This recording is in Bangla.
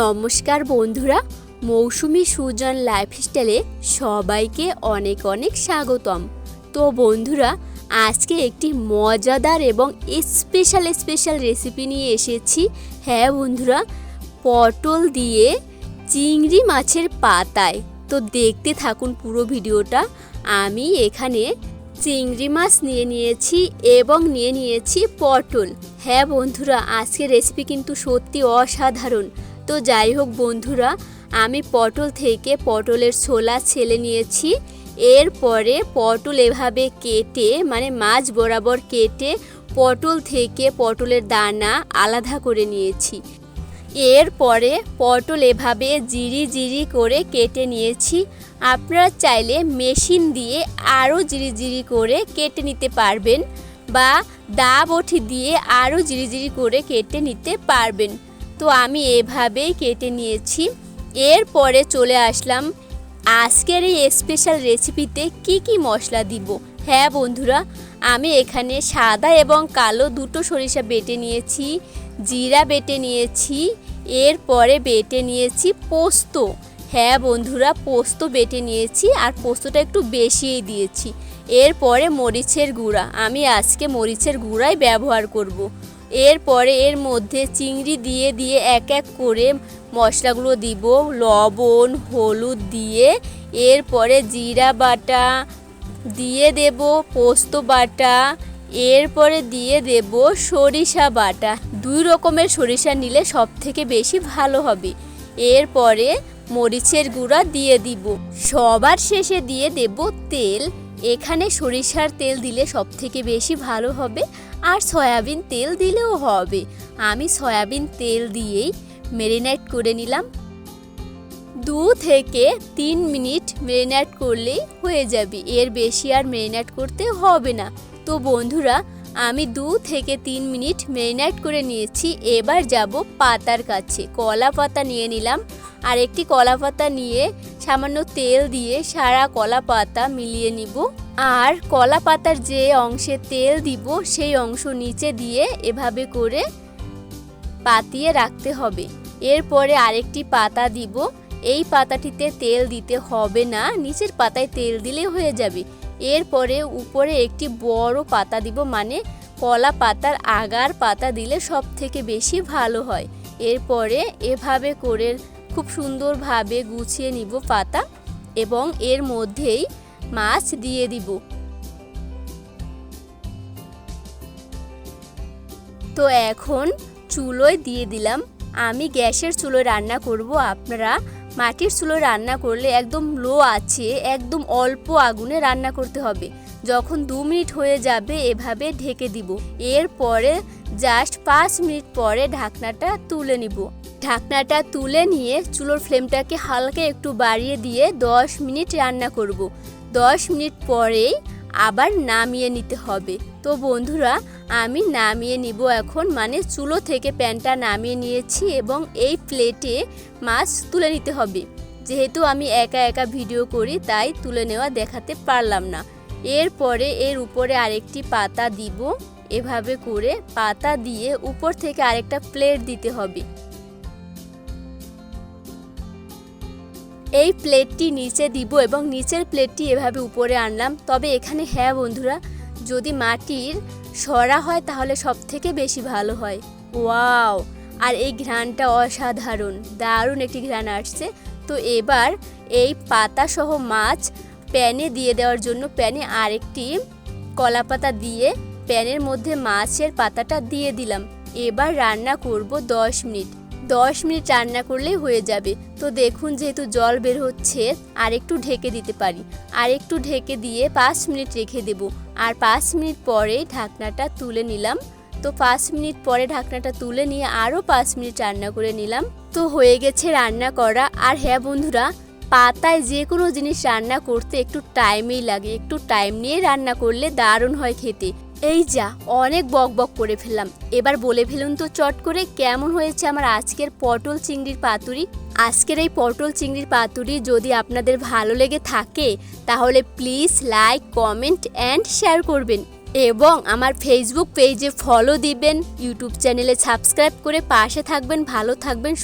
নমস্কার বন্ধুরা, মৌসুমি সুজন লাইফস্টাইলে সবাইকে অনেক অনেক স্বাগতম। তো বন্ধুরা, আজকে একটি মজাদার এবং স্পেশাল স্পেশাল রেসিপি নিয়ে এসেছি। হ্যাঁ বন্ধুরা, পটল দিয়ে চিংড়ি মাছের পাতায়। তো দেখতে থাকুন পুরো ভিডিওটা। আমি এখানে চিংড়ি মাছ নিয়ে নিয়েছি এবং নিয়ে নিয়েছি পটল। হ্যাঁ বন্ধুরা, আজকের রেসিপি কিন্তু সত্যি অসাধারণ। তো যাই হোক বন্ধুরা, আমি পটল থেকে পটলের ছোলা ছেলে নিয়েছি। এরপরে পটল এভাবে কেটে মানে মাছ বরাবর কেটে পটল থেকে পটলের দানা আলাদা করে নিয়েছি। এরপরে পটল এভাবে জিরি জিরি করে কেটে নিয়েছি। আপনারা চাইলে মেশিন দিয়ে আরও জিরি জিরি করে কেটে নিতে পারবেন বা দা বটি দিয়ে আরও জিরি জিরি করে কেটে নিতে পারবেন। তো আমি এভাবেই কেটে নিয়েছি। এরপরে চলে আসলাম আজকের এই স্পেশাল রেসিপিতে কি কি মশলা দিব। হ্যাঁ বন্ধুরা, আমি এখানে সাদা এবং কালো দুটো সরিষা বেটে নিয়েছি, জিরা বেটে নিয়েছি, এরপরে বেটে নিয়েছি পোস্ত। হ্যাঁ বন্ধুরা, পোস্ত বেটে নিয়েছি আর পোস্তটা একটু বেশিই দিয়েছি। এরপরে মরিচের গুঁড়া। আমি আজকে মরিচের গুঁড়াই ব্যবহার করব। এরপরে এর মধ্যে চিংড়ি দিয়ে দিয়ে এক এক করে মশলাগুলো দিব, লবণ, হলুদ দিয়ে। এরপরে জিরা বাটা দিয়ে দেব, পোস্ত বাটা। এরপরে দিয়ে দেব সরিষা বাটা। দুই রকমের সরিষা নিলে সব থেকে বেশি ভালো হবে। এরপরে মরিচের গুঁড়া দিয়ে দিব। সবার শেষে দিয়ে দেব তেল। এখানে সরিষার তেল দিলে সব থেকে বেশি ভালো হবে আর সয়াবিন তেল দিলেও হবে। আমি সয়াবিন তেল দিয়েই মেরিনেট করে নিলাম। দু থেকে তিন মিনিট মেরিনেট করলেই হয়ে যাবে। এর বেশি আর মেরিনেট করতে হবে না। তো বন্ধুরা আমি দু থেকে তিন মিনিট মেরিনেট করে নিয়েছি, এবার যাব পাতার কাছে। কলা পাতা নিয়ে নিলাম, আর একটি কলা পাতা নিয়ে সামান্য তেল দিয়ে সারা কলা পাতা মিলিয়ে নিব। আর কলা পাতার যে অংশে তেল দিব, সেই অংশ নিচে দিয়ে এভাবে করে পাতিয়ে রাখতে হবে। এরপরে আরেকটি পাতা দিব। এই পাতাটিতে তেল দিতে হবে না, নিচের পাতায় তেল দিলে হয়ে যাবে। এরপরে উপরে একটি বড় পাতা দিব মানে কলা পাতার আগার পাতা দিলে সব থেকে বেশি ভালো হয়। এরপরে এভাবে করে খুব সুন্দরভাবে গুছিয়ে নিব পাতা এবং এর মধ্যেই মাছ দিয়ে দিব। তো এখন চুলোয় দিয়ে দিলাম। আমি গ্যাসের চুলোয় রান্না করব। আপনারা মাটির চুলোয় রান্না করলে একদম লো আছে, একদম অল্প আগুনে রান্না করতে হবে। যখন দু মিনিট হয়ে যাবে এভাবে ঢেকে দিব। এরপরে জাস্ট পাঁচ মিনিট পরে ঢাকনাটা তুলে নিব। ঢাকনাটা তুলে নিয়ে চুলোর ফ্লেমটাকে হালকা একটু বাড়িয়ে দিয়ে দশ মিনিট রান্না করব। দশ মিনিট পরেই আবার নামিয়ে নিতে হবে। তো বন্ধুরা, আমি নামিয়ে নিব এখন। মানে চুলো থেকে প্যানটা নামিয়ে নিয়েছি এবং এই প্লেটে মাছ তুলে নিতে হবে। যেহেতু আমি একা একা ভিডিও করি, তাই তুলে নেওয়া দেখাতে পারলাম না। এরপরে এর উপরে আরেকটি পাতা দিব। এভাবে করে পাতা দিয়ে উপর থেকে আরেকটা প্লেট দিতে হবে। এই প্লেটটি নিচে দিব এবং নিচের প্লেটটি এভাবে উপরে আনলাম। তবে এখানে হ্যাঁ বন্ধুরা যদি মাটির সরা হয় তাহলে সব থেকে বেশি ভালো হয়। ওয়াও, আর এই ঘ্রাণটা অসাধারণ, দারুণ একটি ঘ্রাণ আসছে। তো এবার এই পাতা সহ মাছ প্যানে দিয়ে দেওয়ার জন্য প্যানে আরেকটি কলা পাতা দিয়ে প্যানের মধ্যে মাছের পাতাটা দিয়ে দিলাম। এবার রান্না করব দশ মিনিট। দশ মিনিট রান্না করলেই হয়ে যাবে। তো দেখুন যেহেতু জল বের হচ্ছে, আর একটু ঢেকে দিতে পারি। আর একটু ঢেকে দিয়ে পাঁচ মিনিট রেখে দেব। আর পাঁচ মিনিট পরে ঢাকনাটা তুলে নিলাম। তো পাঁচ মিনিট পরে ঢাকনাটা তুলে নিয়ে আরও পাঁচ মিনিট রান্না করে নিলাম। তো হয়ে গেছে রান্না করা। আর হ্যাঁ বন্ধুরা, পাতায় যে কোনো জিনিস রান্না করতে একটু টাইমই লাগে। একটু টাইম নিয়ে রান্না করলে দারুণ হয় খেতে। এই যা, অনেক বক বক করে ফেললাম। এবার বলে ফেলুন তো চট করে কেমন হয়েছে আমার আজকের পটল চিংড়ির পাতুরি? আজকের এই পটল চিংড়ির পাতুরি যদি আপনাদের ভালো লেগে থাকে, তাহলে please like, comment and share করবেন। এবং আমার ফেসবুক পেজে ফলো দিবেন, ইউটিউব চ্যানেলে সাবস্ক্রাইব করে পাশে থাকবেন, ভালো থাকবেন